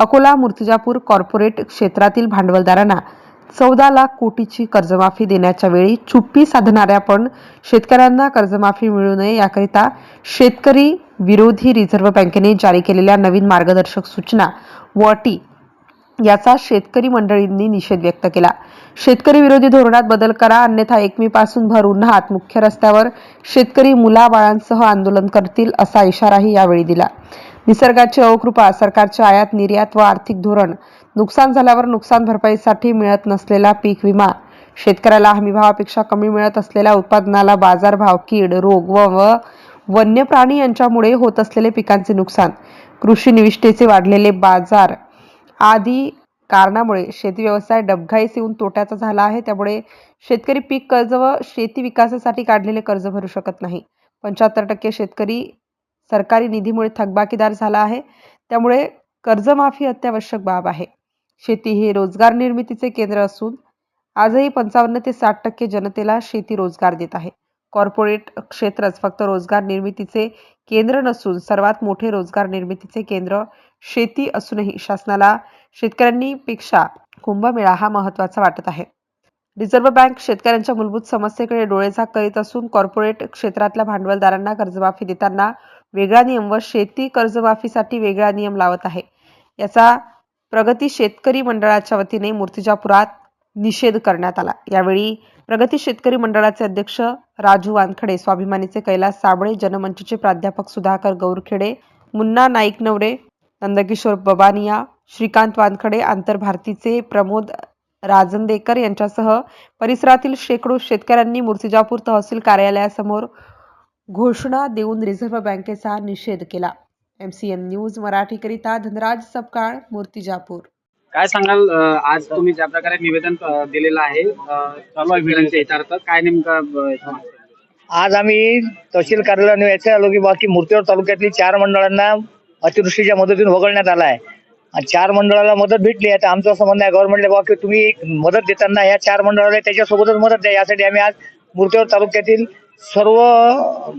Akola Murtijapur corporate क्षेत्रातील भांडवलदारांना चौदा लाख कोटीची कर्जमाफी देण्याच्या वेळी चुप्पी साधणाऱ्या पण शेतकऱ्यांना कर्जमाफी मिळू नये याकरिता शेतकरी विरोधी रिझर्व्ह बँकेने जारी केलेल्या नवीन मार्गदर्शक सूचना व अटी याचा शेतकरी मंडळींनी निषेध व्यक्त केला. शेतकरी विरोधी धोरणात बदल करा अन्यथा एक मे पासून भर उन्हात मुख्य रस्त्यावर शेतकरी मुलाबाळांसह आंदोलन करतील असा इशाराही यावेळी दिला. निसर्गाची अवकृपा सरकारचे आयात निर्यात व आर्थिक धोरण नुकसान झाल्यावर नुकसान भरपाईसाठी मिळत नसलेला पीक विमा. शेतकऱ्याला हमीभावापेक्षा कमी मिळत असलेल्या उत्पादनाला बाजारभाव कीड रोग व व वन्य प्राणी यांच्यामुळे होत असलेले पिकांचे नुकसान. कृषी निविष्ठेचे वाढलेले बाजार आदी कारणामुळे शेती व्यवसाय डबघाईस येऊन तोट्याचा झाला आहे. त्यामुळे शेतकरी पीक कर्ज व शेती विकासासाठी काढलेले कर्ज भरू शकत नाही. पंच्याहत्तर टक्के शेतकरी सरकारी निधीमुळे थकबाकीदार झाला आहे. त्यामुळे कर्जमाफी अत्यावश्यक बाब आहे. शेती हे रोजगार निर्मितीचे केंद्र असून आजही पंचावन्न ते साठ टक्के जनतेला शेती रोजगार देत आहे. कॉर्पोरेट क्षेत्रच फक्त रोजगार निर्मितीचे केंद्र नसून सर्वात मोठे रोजगार निर्मितीचे केंद्र शेती असूनही शासनाला शेतकऱ्यांनी पेक्षा कुंभमेळा हा महत्त्वाचा वाटत आहे. रिझर्व्ह बँक शेतकऱ्यांच्या मूलभूत समस्येकडे डोळेझाक करीत असून कॉर्पोरेट क्षेत्रातल्या भांडवलदारांना कर्जमाफी देताना वेगळा नियम व शेती कर्जमाफीसाठी वेगळा नियम लावत आहे. याचा प्रगती शेतकरी मंडळाच्या वतीने मूर्तिजापुरात निषेध करण्यात आला. यावेळी प्रगती शेतकरी मंडळाचे अध्यक्ष राजू वानखडे स्वाभिमानीचे कैलास साबळे जनमंचचे प्राध्यापक सुधाकर गौरखेडे मुन्ना नाईक नवरे नंदकिशोर बबानिया श्रीकांत वानखडे आंतरभारतीचे प्रमोद राजंदेकर यांच्यासह परिसरातील शेकडो शेतकऱ्यांनी मूर्तिजापूर तहसील कार्यालयासमोर घोषणा देऊन रिझर्व्ह बँकेचा निषेध केला. एम सी एन न्यूज मराठीकरिता धनराज सपकाळ मूर्तिजापूर. काय सांगाल आज तुम्ही ज्या प्रकारे निवेदन दिलेलं आहे चालू याच्यार्थ काय नेमकं? आज आम्ही तहसील कार्यालयाने याचे आलो की बाकी मूर्तीवर तालुक्यातली चार मंडळांना अतिवृष्टीच्या मदतीने वगळण्यात आला आहे. चार मंडळाला मदत भेटली आता आमचं असं म्हणणं आहे गव्हर्नमेंटला बाबा की तुम्ही मदत देताना या चार मंडळाला त्याच्यासोबतच मदत द्या. यासाठी आम्ही आज मूर्तीवर तालुक्यातील सर्व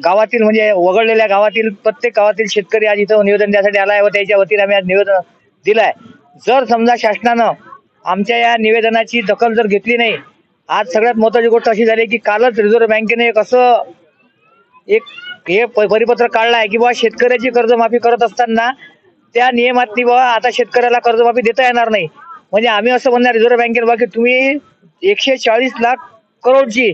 गावातील म्हणजे वगळलेल्या गावातील प्रत्येक गावातील शेतकरी आज इथं निवेदन द्यासाठी आला आहे व त्याच्या वतीने आम्ही आज निवेदन दिलं आहे जर समजा शासनानं आमच्या या निवेदनाची दखल जर घेतली नाही आज सगळ्यात महत्वाची गोष्ट अशी झाली की कालच रिझर्व्ह बँकेने एक असं एक हे प- परिपत्रक काढलं आहे की बाबा शेतकऱ्याची कर्जमाफी करत असताना त्या नियमातली बाबा आता शेतकऱ्याला कर्जमाफी देता येणार नाही. म्हणजे आम्ही असं म्हणणार रिझर्व्ह बँकेने बाकी की तुम्ही एकशे चाळीस लाख करोडची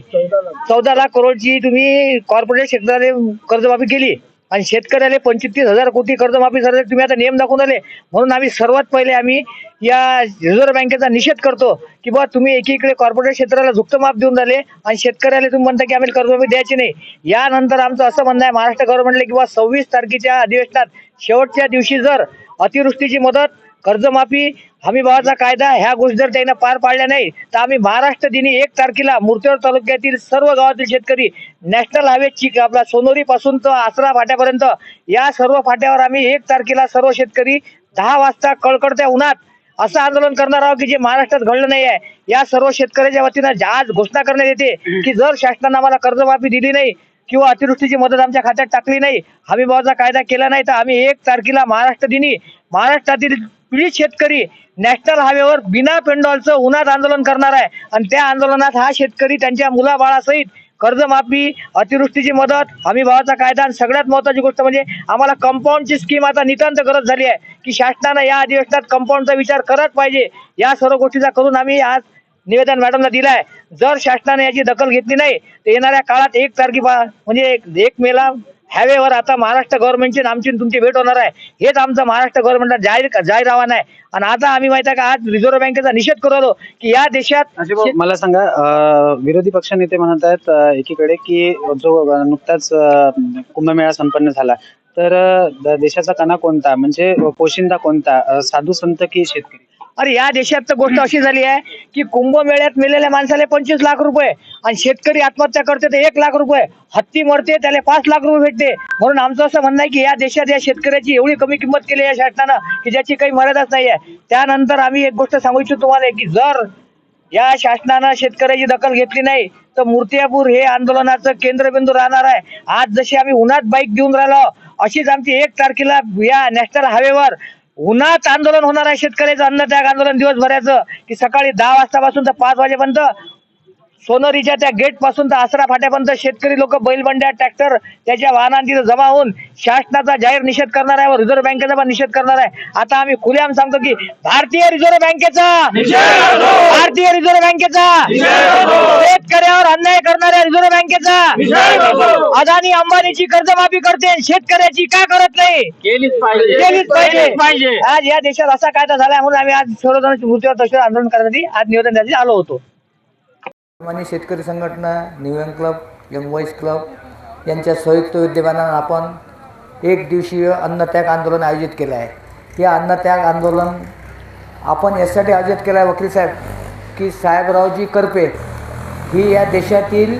चौदा लाख करोडची तुम्ही कॉर्पोरेट क्षेत्राने कर्जमाफी केली. आणि शेतकऱ्याला पंचवीस हजार कोटी कर्जमाफी झाली तुम्ही आता नियम दाखवून आले म्हणून आम्ही सर्वात पहिले आम्ही या रिझर्व्ह बँकेचा निषेध करतो की बाबा तुम्ही एकीकडे कॉर्पोरेट क्षेत्राला झुकतं माप देऊन झाले आणि शेतकऱ्याला तुम्ही म्हणता की आम्ही कर्जमाफी द्यायची नाही. यानंतर आमचं असं म्हणणं आहे महाराष्ट्र गव्हर्नमेंटला किंवा सव्वीस तारखेच्या अधिवेशनात शेवटच्या दिवशी जर अतिवृष्टीची मदत कर्जमाफी हमीभावाचा कायदा ह्या गोष्टी जर त्यांना पार पाडल्या नाही तर आम्ही महाराष्ट्र दिनी एक तारखेला मूर्तीवर तालुक्यातील सर्व गावातील शेतकरी नॅशनल हायवे चिक आपला सोनोरी पासून तर आसरा फाट्यापर्यंत या सर्व फाट्यावर आम्ही एक तारखेला सर्व शेतकरी दहा वाजता कळकळत्या उन्हात असं आंदोलन करणार आहोत की जे महाराष्ट्रात घडलं नाही आहे. या सर्व शेतकऱ्याच्या वतीनं आज घोषणा करण्यात येते की जर शासनानं आम्हाला कर्जमाफी दिली नाही किंवा अतिवृष्टीची मदत आमच्या खात्यात टाकली नाही हमीभावाचा कायदा केला नाही तर आम्ही एक तारखेला महाराष्ट्र दिनी महाराष्ट्रातील पीडित शेतकरी नॅशनल हायवेवर बिना पेंडॉलचं उन्हात आंदोलन करणार आहे? आणि त्या आंदोलनात हा शेतकरी त्यांच्या मुलाबाळासहित कर्जमाफी अतिवृष्टीची मदत हमी भावाचा कायदा आणि सगळ्यात महत्वाची गोष्ट म्हणजे आम्हाला कंपाऊंडची स्कीम आता नितांत गरज झाली आहे की शासनानं या अधिवेशनात कंपाऊंडचा विचार करत पाहिजे. या सर्व गोष्टीचा करून आम्ही आज निवेदन मॅडमला आहे जर शासनाने याची दखल घेतली नाही तर येणाऱ्या काळात एक तारखेपा म्हणजे एक- एक मेला हॅवेवर आता महाराष्ट्र गव्हर्नमेंटची आमची तुमची भेट होणार आहे. हेच आमचं महाराष्ट्र गव्हर्नमेंटला जाहीर जाहीर आव्हान आहे. आणि आता आम्ही माहिती आहे का आज रिझर्व्ह बँकेचा निषेध करतो की या देशात मला सांगा अं, विरोधी पक्ष नेते म्हणत आहेत एकीकडे की जो नुकताच कुंभमेळा संपन्न झाला. तर देशाचा कणा कोणता? म्हणजे पोशिंदा कोणता? साधू संत की शेतकरी? अरे या देशात तर गोष्ट अशी झाली आहे की कुंभमेळ्यात मेलेल्या माणसाला पंचवीस लाख रुपये आणि शेतकरी आत्महत्या करते तर एक लाख रुपये. हत्ती मरते त्याला पाच लाख रुपये भेटते. म्हणून आमचं असं म्हणणं आहे की या देशात या शेतकऱ्याची एवढी कमी किंमत केली या शासनानं की ज्याची काही मर्यादाच नाही आहे. त्यानंतर आम्ही एक गोष्ट सांगू इच्छितो तुम्हाला की जर या शासनानं शेतकऱ्याची दखल घेतली नाही तर मूर्तियापूर हे आंदोलनाचं केंद्रबिंदू राहणार आहे. आज जशी आम्ही उन्हात बाईक घेऊन राहिलो अशीच आमची एक तारखेला या नॅशनल हायवेवर उन्हात आंदोलन होणार आहे शेतकऱ्याचं अन्नत्याग आंदोलन दिवसभराचं की सकाळी दहा वाजतापासून तर पाच वाजेपर्यंत सोनरीच्या त्या गेटपासून तर आसरा फाट्यापर्यंत शेतकरी लोक बैलबंड्या ट्रॅक्टर त्याच्या वाहनांची जमा होऊन शासनाचा जाहीर निषेध करणार आहे व रिझर्व्ह बँकेचा पण निषेध करणार आहे. आता आम्ही खुलेआम सांगतो की भारतीय रिझर्व्ह बँकेचा भारतीय रिझर्व्ह बँकेचा शेतकऱ्यावर अन्याय करणाऱ्या रिझर्व्ह बँकेचा अदानी अंबानीची कर्जमाफी करते. शेतकऱ्याची का करत नाही? केलीच पाहिजे. आज या देशात असा कायदा झाला म्हणून आम्ही आज सर्वजण मूर्तीवर आंदोलन करण्यासाठी आज निवेदन द्यायसाठी आलो होतो. आणि शेतकरी संघटना new club young voice club यांच्या संयुक्त विद्यमानानं आपण एक दिवसीय अन्नत्याग आंदोलन आयोजित केलं आहे. हे अन्नत्याग आंदोलन आपण यासाठी आयोजित केलं आहे वकील साहेब की साहेबरावजी करपे ही या देशातील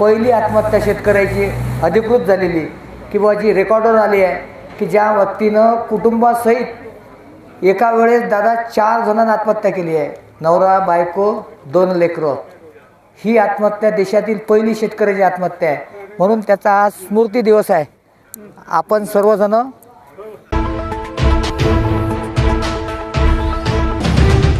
पहिली आत्महत्या शेतकऱ्याची अधिकृत झालेली किंवा जी रेकॉर्डवर आली आहे की ज्या व्यक्तीनं कुटुंबासहित एका वेळेस दादा चार जणांना आत्महत्या केली आहे. नवरा बायको दोन लेकरं. ही आत्महत्या देशातील पहिली शेतकऱ्याची आत्महत्या आहे. म्हणून त्याचा आज स्मृती दिवस आहे. आपण सर्वजण